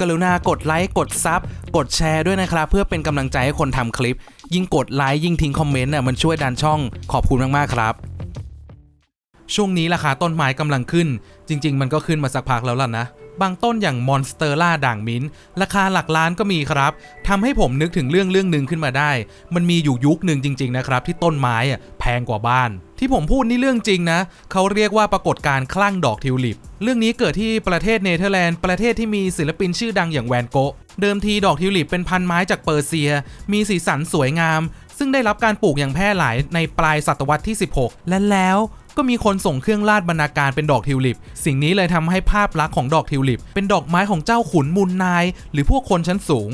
กรุณากดไลค์กดซับกดแชร์ด้วยนะครับ เพื่อเป็นกำลังใจให้คนทำคลิป ยิ่งกดไลค์ยิ่งทิ้งคอมเมนต์น่ะมันช่วยดันช่องขอบคุณมากๆครับ ช่วงนี้ราคาต้นไม้กำลังขึ้น จริง ๆ มันก็ขึ้นมาสักพักแล้วล่ะนะ บางต้นอย่างมอนสเตอร่าด่างมิ้น ราคาหลักล้านก็มีครับทำให้ผมนึกถึงเรื่องเรื่องหนึ่งขึ้นมาได้ มันมีอยู่ยุคหนึ่งจริง ๆ นะครับ ที่ต้นไม้อะแพงกว่าบ้าน ที่ผมพูดนี่เรื่องจริงนะ เขาเรียกว่าปรากฏการณ์คลั่งดอกทิวลิป เรื่องนี้เกิดที่ประเทศเนเธอร์แลนด์ ประเทศที่มีศิลปินชื่อดังอย่างแวนโกะ เดิมทีดอกทิวลิปเป็นพันไม้จากเปอร์เซีย มีสีสันสวยงาม ซึ่งได้รับการปลูกอย่างแพร่หลายในปลายศตวรรษที่ 16 และแล้ว ก็มีคนส่งเครื่องราชบรรณาการเป็นดอกทิวลิป สิ่งนี้เลยทำให้ภาพลักษณ์ของดอกทิวลิป เป็นดอกไม้ของเจ้าขุนมูลนาย หรือพวกคนชั้นสูง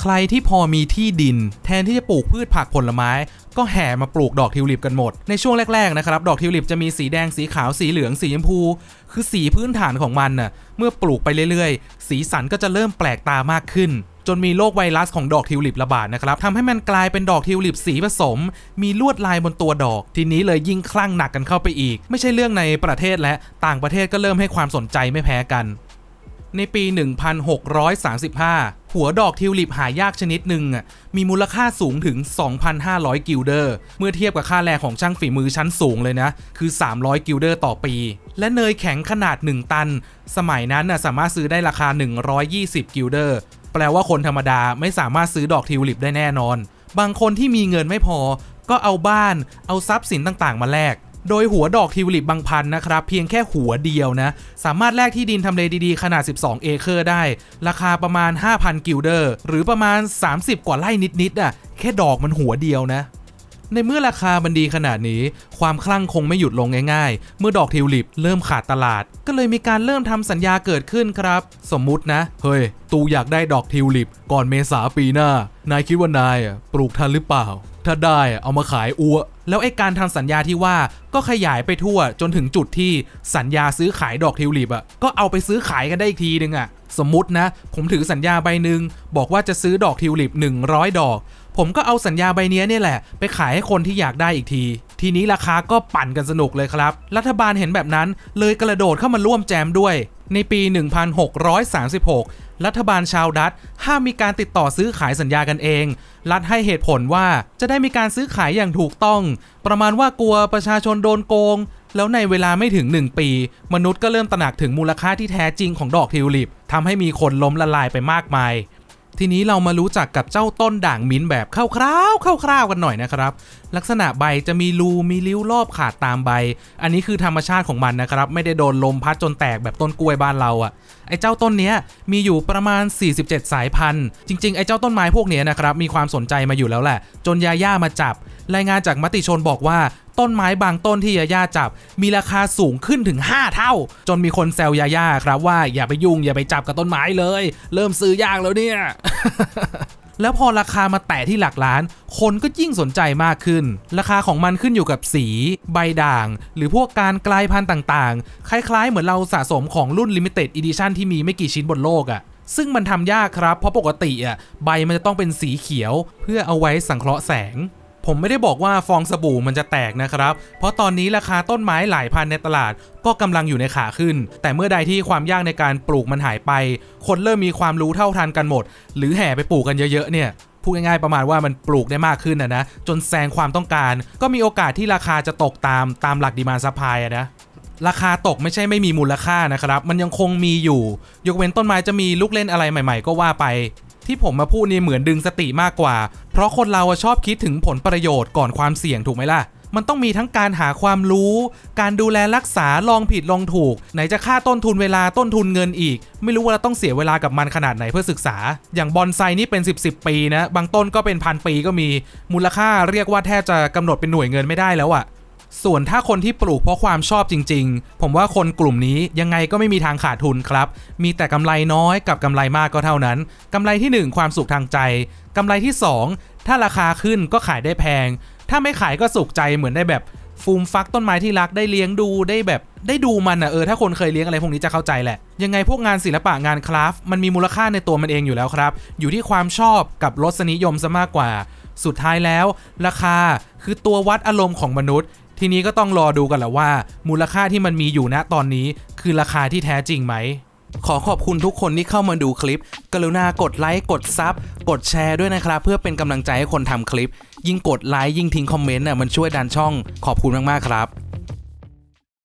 ใครที่พอมีที่ดิน แทนที่จะปลูกพืชผักผลไม้ ก็แห่มาปลูกดอกทิวลิปกันหมด ในช่วงแรกๆนะครับดอกทิวลิปจะมีสีแดงสีขาวสีเหลืองสีชมพู คือสีพื้นฐานของมันน่ะเมื่อปลูกไปเรื่อยๆ สีสันก็จะเริ่มแปลกตามากขึ้น จนมีโรคไวรัสของดอกทิวลิประบาดนะครับทำให้มันกลายเป็นดอกทิวลิปสีผสม มีลวดลายบนตัวดอก ทีนี้เลยยิ่งคลั่งหนักกันเข้าไปอีก ไม่ใช่เรื่องในประเทศและต่างประเทศก็เริ่มให้ความสนใจไม่แพ้กัน ในปี 1635 หัวดอกทิวลิปหายากชนิดหนึ่งมีมูลค่าสูงถึง 2,500 กิลเดอร์ เมื่อเทียบกับค่าแรงของช่างฝีมือชั้นสูงเลยนะ คือ 300 กิลเดอร์ต่อปี และเนยแข็งขนาด 1 ตัน สมัยนั้นสามารถซื้อได้ราคา 120 กิลเดอร์ แปลว่าคนธรรมดาไม่สามารถซื้อดอกทิวลิปได้แน่นอน บางคนที่มีเงินไม่พอ ก็เอาบ้าน เอาทรัพย์สินต่างๆ มาแลกโดยหัวดอกทิวลิปบางพันนะครับ เพียงแค่หัวเดียวนะ สามารถแลกที่ดินทำเลดีๆ ขนาด 12 เอเคอร์ได้ ราคาประมาณ 5,000 กิลเดอร์ หรือประมาณ 30 กว่าไร่นิดๆอะแค่ดอกมันหัวเดียวนะ ในเมื่อราคามันดีขนาดนี้ ความคลั่งคงไม่หยุดลงง่ายๆ เมื่อดอกทิวลิปเริ่มขาดตลาด ก็เลยมีการเริ่มทำสัญญาเกิดขึ้นครับ สมมุตินะ เฮ้ย ตูอยากได้ดอกทิวลิป ก่อนเมษาปีหน้า นายคิดว่านายปลูกทันหรือเปล่า ถ้าได้เอามาขายอัวแล้วไอ้การทำสัญญาที่ว่าก็ขยายไปทั่วจนถึงจุดที่สัญญาซื้อขายดอกทิวลิปอะก็เอาไปซื้อขายกันได้อีกทีนึงอะสมมุตินะ ผมถือสัญญาใบหนึ่งบอกว่าจะซื้อดอกทิวลิป 100 ดอก ผมก็เอาสัญญาใบนี้เนี่ยแหละ ไปขายให้คนที่อยากได้อีกที ทีนี้ราคาก็ปั่นกันสนุกเลยครับ รัฐบาลเห็นแบบนั้น เลยกระโดดเข้ามาร่วมแจมด้วย ในปี 1636 รัฐบาลชาวดัตช์ห้ามมีการติดต่อซื้อขายสัญญากันเอง รัฐให้เหตุผลว่าจะได้มีการซื้อขายอย่างถูกต้อง ประมาณว่ากลัวประชาชนโดนโกงแล้วในเวลาไม่ถึง 1 ปี มนุษย์ก็เริ่มตระหนักถึงมูลค่าที่แท้จริงของดอกทิวลิปทำให้มีคนล้มละลายไปมากมาย ทีนี้เรามารู้จักกับเจ้าต้นด่างมิ้นแบบคร่าวๆคร่าวๆกันหน่อยนะครับ ลักษณะใบจะมีรูมีริ้วรอบขาดตามใบ อันนี้คือธรรมชาติของมันนะครับ ไม่ได้โดนลมพัดจนแตกแบบต้นกล้วยบ้านเราอะ่ะไอ้เจ้าต้นเนี้ยมีอยู่ประมาณ 47 สายพันธุ์ จริง ๆ ไอ้เจ้าต้นไม้พวกเนี้ยนะครับมีความสนใจมาอยู่แล้วแหละ จนยาย่ามาจับรายงานจากมติชนบอกว่าต้นไม้บางต้นที่ยาย่าจับ มีราคาสูงขึ้นถึง 5 เท่า จนมีคนแซวยาย่าครับว่าอย่าไปยุ่งอย่าไปจับกับต้นไม้เลย เริ่มซื้อยากแล้วเนี่ย แล้วพอราคามาแตะที่หลักล้าน คนก็ยิ่งสนใจมากขึ้น ราคาของมันขึ้นอยู่กับสี ใบด่าง หรือพวกการกลายพันธุ์ต่างๆ คล้ายๆ เหมือนเราสะสมของรุ่น Limited Edition ที่มีไม่กี่ชิ้นบนโลกอะ่ะซึ่งมันทำยากครับ เพราะปกติอะใบมันจะต้องเป็นสีเขียว เพื่อเอาไว้สังเคราะห์แสง ผมไม่ได้บอกว่าฟองสบู่มันจะแตกนะครับ เพราะตอนนี้ราคาต้นไม้หลายพันในตลาด ก็กำลังอยู่ในขาขึ้น แต่เมื่อใดที่ความยากในการปลูกมันหายไป คนเริ่มมีความรู้เท่าทันกันหมด หรือแห่ไปปลูกกันเยอะๆเนี่ยพูดง่ายๆประมาณว่ามันปลูกได้มากขึ้นนะนะจนแซงความต้องการ ก็มีโอกาสที่ราคาจะตกตามตามหลักดีมานซัพพลายนะราคาตกไม่ใช่ไม่มีมูลค่านะครับ มันยังคงมีอยู่ ยกเว้นต้นไม้จะมีลูกเล่นอะไรใหม่ ๆ ก็ว่าไป ที่ผมมาพูดนี่เหมือนดึงสติมากกว่า เพราะคนเราชอบคิดถึงผลประโยชน์ก่อนความเสี่ยงถูกไหมล่ะ มันต้องมีทั้งการหาความรู้ การดูแลรักษาลองผิดลองถูก ไหนจะค่าต้นทุนเวลาต้นทุนเงินอีก ไม่รู้ว่าเราต้องเสียเวลากับมันขนาดไหนเพื่อศึกษา อย่างบอนไซนี่เป็น 10บสปีนะ บางต้นก็เป็นพันปีก็มี มูลค่าเรียกว่าแทบจะกำหนดเป็นหน่วยเงินไม่ได้แล้วอะ ส่วนถ้าคนที่ปลูกเพราะความชอบจริง ๆ ผมว่าคนกลุ่มนี้ยังไงก็ไม่มีทางขาดทุนครับ มีแต่กำไรน้อยกับกำไรมากก็เท่านั้นกำไรที่ 1 ความสุขทางใจกำไรที่ 2 ถ้าราคาขึ้นก็ขายได้แพง ถ้าไม่ขายก็สุขใจเหมือนได้แบบฟูมฟักต้นไม้ที่รักได้เลี้ยงดูได้แบบได้ดูมันอะเออถ้าคนเคยเลี้ยงอะไรพวกนี้จะเข้าใจแหละ ยังไงพวกงานศิลปะงานคราฟมันมีมูลค่าในตัวมันเองอยู่แล้วครับ อยู่ที่ความชอบกับรสนิยมซะมากกว่า สุดท้ายแล้ว ราคาคือตัววัดอารมณ์ของมนุษย์ ทีนี้ก็ต้องรอดูกันแหละว่า มูลค่าที่มันมีอยู่ณตอนนี้คือราคาที่แท้จริงไหม ขอขอบคุณทุกคนที่เข้ามาดูคลิป กรุณากดไลค์กดซับกดแชร์ด้วยนะครับ เพื่อเป็นกำลังใจให้คนทำคลิป ยิ่งกดไลค์ยิ่งทิ้งคอมเมนต์น่ะมันช่วยดันช่องขอบคุณมากๆครับ